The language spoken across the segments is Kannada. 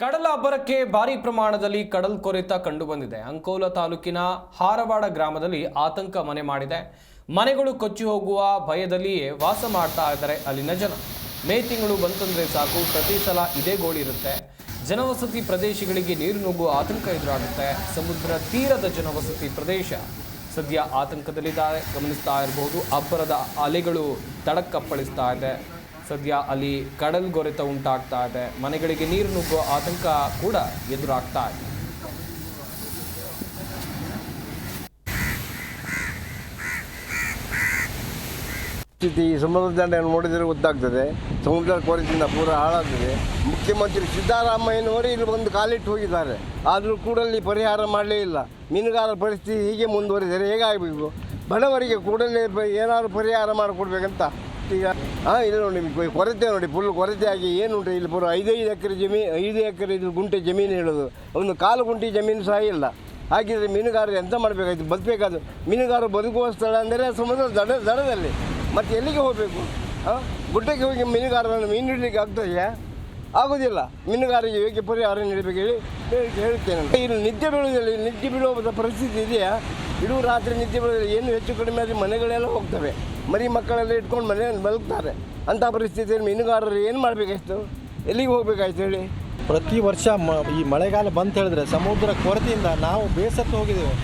ಕಡಲ ಅಬ್ಬರಕ್ಕೆ ಭಾರಿ ಪ್ರಮಾಣದಲ್ಲಿ ಕಡಲ್ ಕೊರೆತ ಕಂಡುಬಂದಿದೆ. ಅಂಕೋಲ ತಾಲೂಕಿನ ಹಾರವಾಡ ಗ್ರಾಮದಲ್ಲಿ ಆತಂಕ ಮನೆ ಮಾಡಿದೆ. ಮನೆಗಳು ಕೊಚ್ಚಿ ಹೋಗುವ ಭಯದಲ್ಲಿಯೇ ವಾಸ ಮಾಡ್ತಾ ಇದ್ದಾರೆ ಅಲ್ಲಿನ ಜನ. ಮೇ ತಿಂಗಳು ಬಂತಂದ್ರೆ ಸಾಕು, ಪ್ರತಿ ಸಲ ಇದೇ ಗೋಳಿರುತ್ತೆ ಜನವಸತಿ ಪ್ರದೇಶಗಳಿಗೆ ನೀರು ನುಗ್ಗುವ ಆತಂಕ ಎದುರಾಗುತ್ತೆ. ಸಮುದ್ರ ತೀರದ ಜನವಸತಿ ಪ್ರದೇಶ. ಸದ್ಯ ಆತಂಕದಲ್ಲಿದ್ದಾರೆ. ಗಮನಿಸ್ತಾ ಇರಬಹುದು, ಅಬ್ಬರದ ಅಲೆಗಳು ತಡಕ್ಕಪ್ಪಳಿಸ್ತಾ ಇದೆ. ಸದ್ಯ ಅಲ್ಲಿ ಕಡಲ್ಗೊರೆತ ಉಂಟಾಗ್ತಾ ಇದೆ. ಮನೆಗಳಿಗೆ ನೀರು ನುಗ್ಗುವ ಆತಂಕ ಕೂಡ ಎದುರಾಗ್ತಾ ಇದೆ. ಸ್ಥಿತಿ ಸಮುದ್ರ ದಂಡೆಯನ್ನು ನೋಡಿದರೆ ಗೊತ್ತಾಗ್ತದೆ. ಸಮುದ್ರ ಕೊರತೆಯಿಂದ ಪೂರ ಹಾಳಾಗ್ತದೆ. ಮುಖ್ಯಮಂತ್ರಿ ಸಿದ್ದರಾಮಯ್ಯನವರು ಇಲ್ಲಿ ಬಂದು ಕಾಲಿಟ್ಟು ಹೋಗಿದ್ದಾರೆ. ಆದರೂ ಕೂಡ ಇಲ್ಲಿ ಪರಿಹಾರ ಮಾಡಲೇ ಇಲ್ಲ. ಮೀನುಗಾರರ ಪರಿಸ್ಥಿತಿ ಹೀಗೆ ಮುಂದುವರಿದರೆ ಹೇಗಾಗಬೇಕು? ಬಡವರಿಗೆ ಕೂಡಲೇ ಏನಾದ್ರು ಪರಿಹಾರ ಮಾಡಿಕೊಡ್ಬೇಕಂತ ಈಗ? ಹಾಂ, ಇದು ನೋಡಿ ನಿಮ್ಗೆ ಕೊರತೆ ನೋಡಿ ಫುಲ್ ಕೊರತೆ ಆಗಿ ಏನುಂಟು ಇಲ್ಲಿ ಪೂರ ಐದೈದು ಎಕರೆ ಜಮೀನು ಐದು ಎಕರೆ ಇದು ಗುಂಟೆ ಜಮೀನು ಹೇಳೋದು. ಒಂದು ಕಾಲು ಗುಂಟೆ ಜಮೀನು ಸಹ ಇಲ್ಲ. ಹಾಗಿದ್ರೆ ಮೀನುಗಾರರು ಎಂತ ಮಾಡಬೇಕಾಯ್ತು? ಬದುಕಬೇಕಾದ್ರು ಮೀನುಗಾರರು ಬದುಕುವ ಸ್ಥಳ ಅಂದರೆ ಸಮುದ್ರ ದಡ ದಡದಲ್ಲಿ. ಮತ್ತೆ ಎಲ್ಲಿಗೆ ಹೋಗಬೇಕು? ಹಾಂ, ಗುಡ್ಡಕ್ಕೆ ಹೋಗಿ ಮೀನುಗಾರರನ್ನು ಮೀನು ಹಿಡಲಿಕ್ಕೆ ಆಗ್ತದೆಯಾ ಆಗೋದಿಲ್ಲ. ಮೀನುಗಾರಿಗೆ ಹೇಗೆ ಪರಿಹಾರ ನೀಡಬೇಕು ಹೇಳಿ ಹೇಳಿ- ಹೇಳ್ತೇನೆ ಇಲ್ಲಿ ನಿದ್ದೆ ಬೀಳುವುದಿಲ್ಲ ಇಲ್ಲಿ ನಿದ್ದೆ ಬೀಳುವ ಪರಿಸ್ಥಿತಿ ಇದೆಯಾ? ಇಡೀ ರಾತ್ರಿ ನಿದ್ದೆ ಬರೋದಿಲ್ಲ. ಏನು ಹೆಚ್ಚು ಕಡಿಮೆ ಆದರೆ ಮನೆಗಳೆಲ್ಲ ಹೋಗ್ತವೆ. ಮರಿ ಮಕ್ಕಳೆಲ್ಲ ಇಟ್ಕೊಂಡು ಮನೆಯಲ್ಲಿ ಮಲಗ್ತಾರೆ ಅಂಥ ಪರಿಸ್ಥಿತಿಯಲ್ಲಿ ಮೀನುಗಾರರು ಏನು ಮಾಡಬೇಕಾಯ್ತು ಎಲ್ಲಿಗೆ ಹೋಗ್ಬೇಕಾಯ್ತು ಹೇಳಿ? ಪ್ರತಿ ವರ್ಷ ಮ, ಈ ಮಳೆಗಾಲ ಬಂತ ಹೇಳಿದ್ರೆ ಸಮುದ್ರ ಕೊರತೆಯಿಂದ ನಾವು ಬೇಸತ್ತು ಹೋಗಿದ್ದೇವೆ.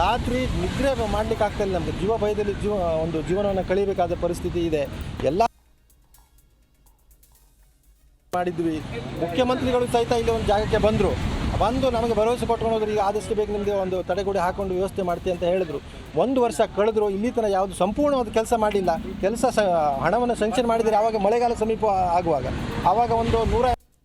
ರಾತ್ರಿ ನಿದ್ರೆ ಮಾಡ್ಲಿಕ್ಕೆ ಆಗ್ತಾಯಿಲ್ಲ ನಮಗೆ ಜೀವ ಭಯದಲ್ಲಿ ಜೀವ, ಒಂದು ಜೀವನವನ್ನು ಕಳಿಬೇಕಾದ ಪರಿಸ್ಥಿತಿ ಇದೆ. ಎಲ್ಲ ಮಾಡಿದ್ವಿ. ಮುಖ್ಯಮಂತ್ರಿಗಳು ಸಹಿತ ಇಲ್ಲಿ ಒಂದು ಜಾಗಕ್ಕೆ ಬಂದರು. ಬಂದು ನಮಗೆ ಭರವಸೆ ಕೊಟ್ಕೊಂಡು ಹೋದ್ರೆ ಈಗ ಆದಷ್ಟು ಬೇಗ ನಿಮಗೆ ಒಂದು ತಡೆಗೋಡೆ ಹಾಕೊಂಡು ವ್ಯವಸ್ಥೆ ಮಾಡ್ತೀವಿ ಅಂತ ಹೇಳಿದ್ರು. ಒಂದು ವರ್ಷ ಕಳೆದ್ರು ಇಲ್ಲಿ ತನಕ ಯಾವುದು ಸಂಪೂರ್ಣವಾದ ಕೆಲಸ ಮಾಡಿಲ್ಲ. ಕೆಲಸ ಹಣವನ್ನು ಸಂಕ್ಷನ್ ಮಾಡಿದರೆ ಆವಾಗ ಮಳೆಗಾಲ ಸಮೀಪ ಆಗುವಾಗ. ಆವಾಗ ಒಂದು ನೂರ